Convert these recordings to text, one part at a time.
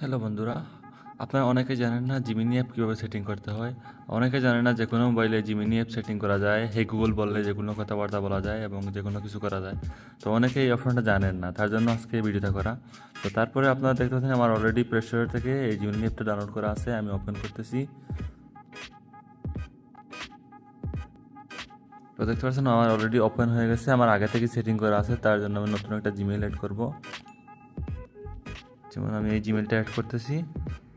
Hello বন্ধুরা, আপনারা অনেকে জানেন না জিমিনি অ্যাপ কীভাবে সেটিং করতে হয়। অনেকে জানেন না যে কোনো মোবাইলে জিমিনি অ্যাপ সেটিং করা যায়, হে গুগল বললে যে কোনো কথাবার্তা বলা যায় এবং যে কোনো কিছু করা যায়। তো অনেকে এই অপশনটা জানেন না, তার জন্য আজকে এই ভিডিওটা করা। তো তারপরে আপনারা দেখতে পাচ্ছেন আমার অলরেডি স্টোর থেকে এই জিমিনি অ্যাপটা ডাউনলোড করা আছে, আমি ওপেন করতেছি। তো দেখতে পাচ্ছেন আমার অলরেডি ওপেন হয়ে গেছে, আমার আগে থেকে সেটিং করা আছে, তার জন্য আমি নতুন একটা জিমেল অ্যাড করব। যেমন আমি এই জিমেলটা অ্যাড করতেছি।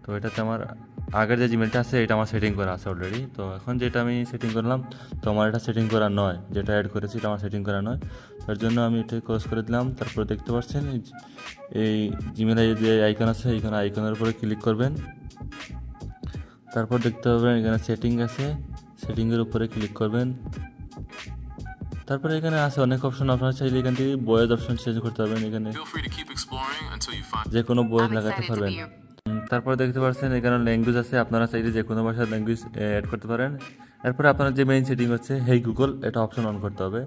তো এটাতে আমার আগের যে জিমেলটা আছে, এটা আমার সেটিং করা আছে অলরেডি তো এখন যেটা আমি সেটিং করলাম, তো আমার এটা সেটিং করা নয়। যেটা অ্যাড করেছি, এটা আমার সেটিং করা নয়। তার জন্য আমি এটা ক্লোজ করে দিলাম। তারপরে দেখতে পাচ্ছেন, এই জিমেলে যে আইকন আছে, এইখানে আইকনের উপরে ক্লিক করবেন। তারপর দেখতে পাবেন, এখানে সেটিং আছে। সেটিংয়ের উপরে ক্লিক করবেন। তারপরে এখানে আছে অনেক অপশন আপনারা চাইলে এখান থেকে বয়েজ অপশন চেঞ্জ করতে পারবেন এখানে। যে কোনো বই লাগাতে পারবেন। তারপর দেখতে পাচ্ছেন এখানে ল্যাঙ্গুয়েজ আছে। আপনারা চাইলে যে কোনো ভাষার ল্যাঙ্গুয়েজ অ্যাড করতে পারেন। এরপরে আপনার যে মেইন সেটিং হচ্ছে হেই গুগল এটা অপশন অন করতে হবে।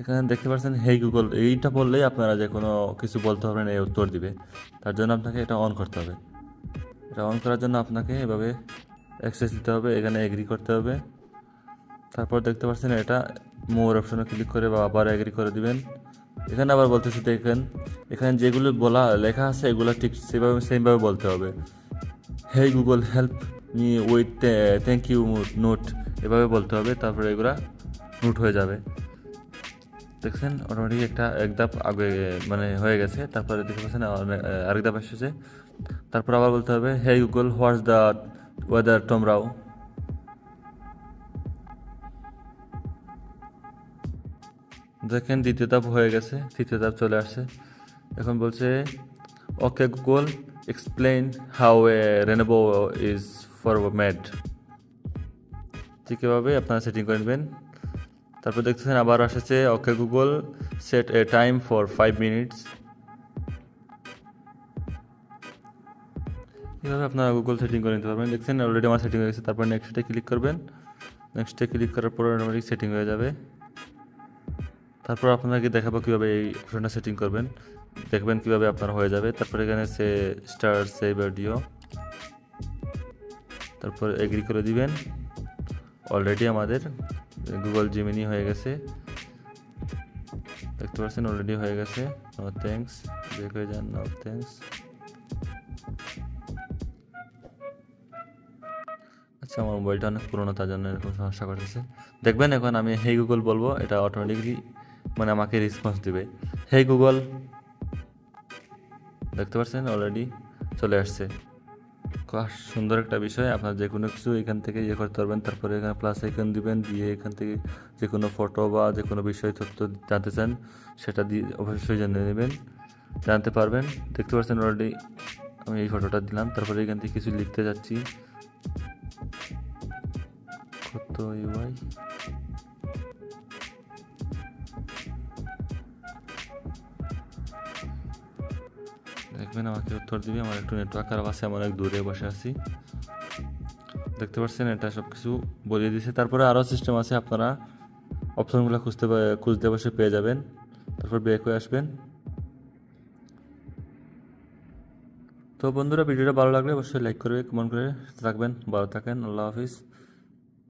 এখানে দেখতে পাচ্ছেন হেই গুগল এইটা বললেই আপনারা যে কোনো কিছু বলতে পারবেন এই উত্তর দিবে। তার জন্য আপনাকে এটা অন করতে হবে। এটা অন করার জন্য আপনাকে এভাবে অ্যাক্সেস দিতে হবে এখানে এগ্রি করতে হবে। তারপর দেখতে পাচ্ছেন এটা মোর অপশনে ক্লিক করে বা আবার এগ্রি করে দিবেন। এখানে আবার বলতেছে, দেখেন, এখানে যেগুলো বলা লেখা আছে, এগুলো ঠিক সেভাবে সেমভাবে বলতে হবে। Hey Google help me with thank you note এভাবে বলতে হবে, তারপরে এগুলা নোট হয়ে যাবে। দেখছেন অটোমেটিক একটা এক ধাপ আগে মানে হয়ে গেছে, তারপরে দেখতে পাচ্ছেন আরেক ধাপ এসেছে। তারপর আবার বলতে হবে hey Google what's the weather tomorrow দেখেন দ্বিতীয় ধাপ হয়ে গেছে, তৃতীয় ধাপ চলে আসছে। এখন বলছে okay Google explain how a rainbow is formed ঠিক এভাবে আপনারা সেটিং করে নেবেন। তারপর দেখতেছেন আবার আসছে okay Google set a time for five minutes এভাবে আপনারা গুগল সেটিং করে নিতে পারবেন। দেখছেন অলরেডি আমার সেটিং হয়ে গেছে, তারপর নেক্সটে ক্লিক করবেন। নেক্সটে ক্লিক করার পর অটোমেটিক সেটিং হয়ে যাবে। তারপর আপনাকে দেখাবো কীভাবে এই অপশনটা সেটিং করবেন। দেখবেন কীভাবে আপনার হয়ে যাবে। তারপর এখানে সে স্টার সেভ অডিও তারপর এগ্রি করে দিবেন। অলরেডি আমাদের গুগল জিমিনি হয়ে গেছে। দেখতে পাচ্ছেন অলরেডি হয়ে গেছে। নো বেক হয়ে যান নো থ্যাঙ্কস আচ্ছা আমার মোবাইলটা অনেক পুরোনো, তার জন্য এরকম সমস্যা করতেছে। দেখবেন এখন আমি হেই গুগল বলব, এটা অটোমেটিকলি মানে আমাকে রেসপন্স দিবে। হেই গুগল দেখতে পাচ্ছেন অলরেডি চলে আসছে। সুন্দর একটা বিষয়, আপনার যে কোনো কিছু এখান থেকে ইয়ে করতে পারবেন, তারপরে এখানে প্লাস আইকন দিবেন, দিয়ে এখান থেকে যে কোনো ফটো বা যে কোনো বিষয় তথ্য জানতে চান, সেটা দিয়ে অবশ্যই জেনে নেবেন, জানতে পারবেন। দেখতে পাচ্ছেন অলরেডি আমি এই ফটোটা দিলাম, তারপরে এখান থেকে কিছু লিখতে যাচ্ছি। কত ইউআই দেখবেন, আমাকে উত্তর দিবে। আমার একটু নেটওয়ার্ক খারাপ আছে আমি অনেক দূরে বসে আছি। দেখতে পাচ্ছেন এটা সব কিছু বলিয়ে দিয়েছে তারপরে আরও সিস্টেম আছে, আপনারা অপশনগুলো খুঁজতে খুঁজতে বসে পেয়ে যাবেন। তারপর ব্যাক হয়ে আসবেন। তো বন্ধুরা, ভিডিওটা ভালো লাগলে অবশ্যই লাইক করবে কমেন্ট করে রাখবেন। ভালো থাকেন, আল্লাহ হাফিজ।